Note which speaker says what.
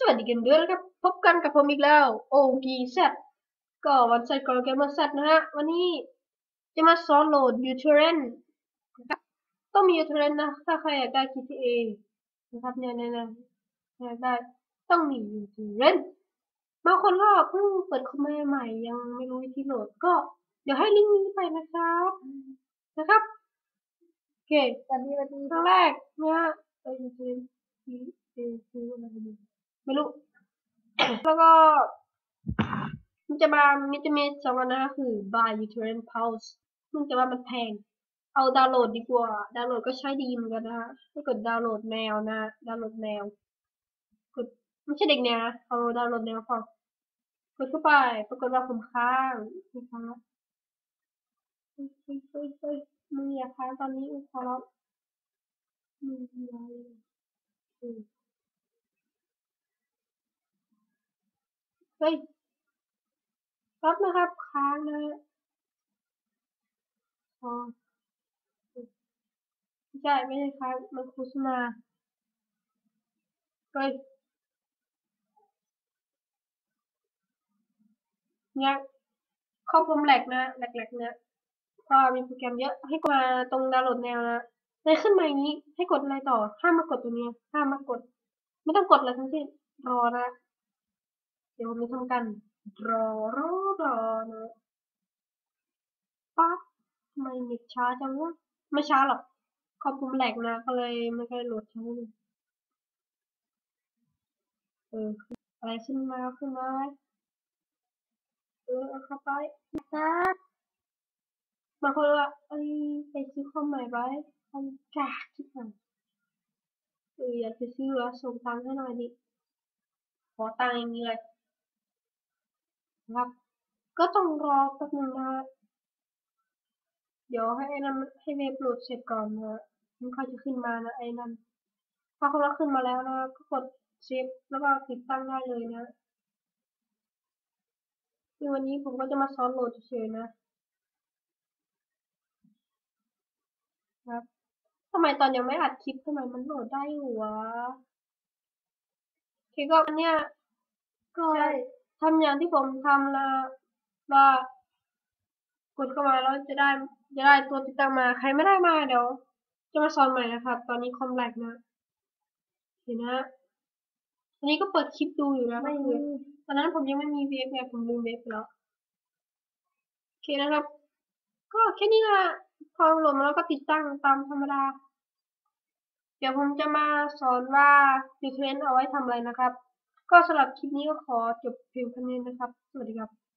Speaker 1: สวัสดีกันด้วยนะครับ พบกันกับผมอีกแล้วโอกีแซดก็วันไซต์กรเกมเมอร์แซดนะฮะ วันนี้จะมาสอนโหลด u t u r e n นะครับต้องมี u t u r e n นะ ถ้าใครอยากได้ GTA นะครับเนี่ยเนี่ยเนี่ยอยากได้ต้องมี u t u r e n บางคนก็เพิ่งเปิดคอมเมนต์ใหม่ยังไม่รู้วิธีโหลดก็เดี๋ยวให้ลิงก์นี้ไปนะครับนะครับโอเค
Speaker 2: สวัสดีสวัสดี
Speaker 1: ครั้งแรกเนี่ยไปยูทูบคืออะไรดีไม่รู้ แล้วก็มันจะมามันจะมีสองอันนะคือ buy uterine pulse มันจะว่ามันแพง เอาดาวน์โหลดดีกว่า ดาวน์โหลดก็ใช้ดีเหมือนกันนะฮะให้กดดาวน์โหลดแมวนะ ดาวน์โหลดแมว กดไม่ใช่เด็กแนวนะเอาดาวน์โหลดแมวพอกดเข้าไป ปรากฏว่าผมค้างไม่ค้างเฮ้ยเฮ้ยเฮ้ยเฮ้ยมืออย่าค้างตอนนี้ขอร้องมืออะไรอืม เฮ้ยรับนะครับค้างนะอ๋อไม่ใช่ไม่ใช่ค้างมันโฆษณาเฮ้ยเนี่ยข้อผมแหลกนะแหลกๆนะเพราะมีโปรแกรมเยอะให้กดมาตรงดาวน์โหลดแนวนะในขึ้นมาอย่างนี้ให้กดอะไรต่อห้ามมากดตัวนี้ห้ามมากด ไม่ต้องกดอะไรทั้งสิ้นรอนะ เดี๋ยวผมจะทำกันรอรอรอนะปั๊บทำไมเน็ตช้าจังวะไม่ช้าหรอกคอมผมแหลกนะก็เลยไม่ค่อยโหลดช้าเลยเอออะไรขึ้นมาขึ้นมาเออเอาเข้าไปนะครับางคนว่าเอ้ยไปซื้อคอมใหม่ไว้คอมกากที่ไหนเอออยากจะซื้อแล้วส่งตังค์ให้หน่อยดิขอตังค์อย่างนี้เลย นะครับ ก็ต้องรอแป๊บนึงนะเดี๋ยวให้ไอ้นั้นให้เว็บโหลดเสร็จก่อนนะมันค่อยจะขึ้นมานะไอ้นั้นพอเขาเราขึ้นมาแล้วนะก็กดเซฟแล้วก็ติดตั้งได้เลยนะในวันนี้ผมก็จะมาสอนโหลดเฉยๆนะครับทำไมตอนยังไม่อัดคลิปทำไมมันโหลดได้อยู่วะโอเคก็อันเนี้ยก็
Speaker 2: ใช่
Speaker 1: ทำอย่างที่ผมทำนะว่ากดเข้ามาแล้วจะได้จะได้ตัวติดตั้งมา ใครไม่ได้มาเดี๋ยว จะมาสอนใหม่นะครับ ตอนนี้คอมแลกนะเห็นนะอันนี้ก็เปิดคลิปดูอยู่นะ
Speaker 2: ไม่
Speaker 1: ก็
Speaker 2: มี
Speaker 1: คือตอนนั้นผมยังไม่มีเว็บไงผมลืมเว็บไปแล้วโอเคนะครับ ก็แค่นี้นะพอโหลดมาแล้วก็ติดตั้งตามธรรมดา เดี๋ยวผมจะมาสอนว่าดิเทนเอาไว้ทำอะไรนะครับ ก็สำหรับคลิปนี้ก็ขอจบเพียงเท่านี้นะครับ สวัสดีครับ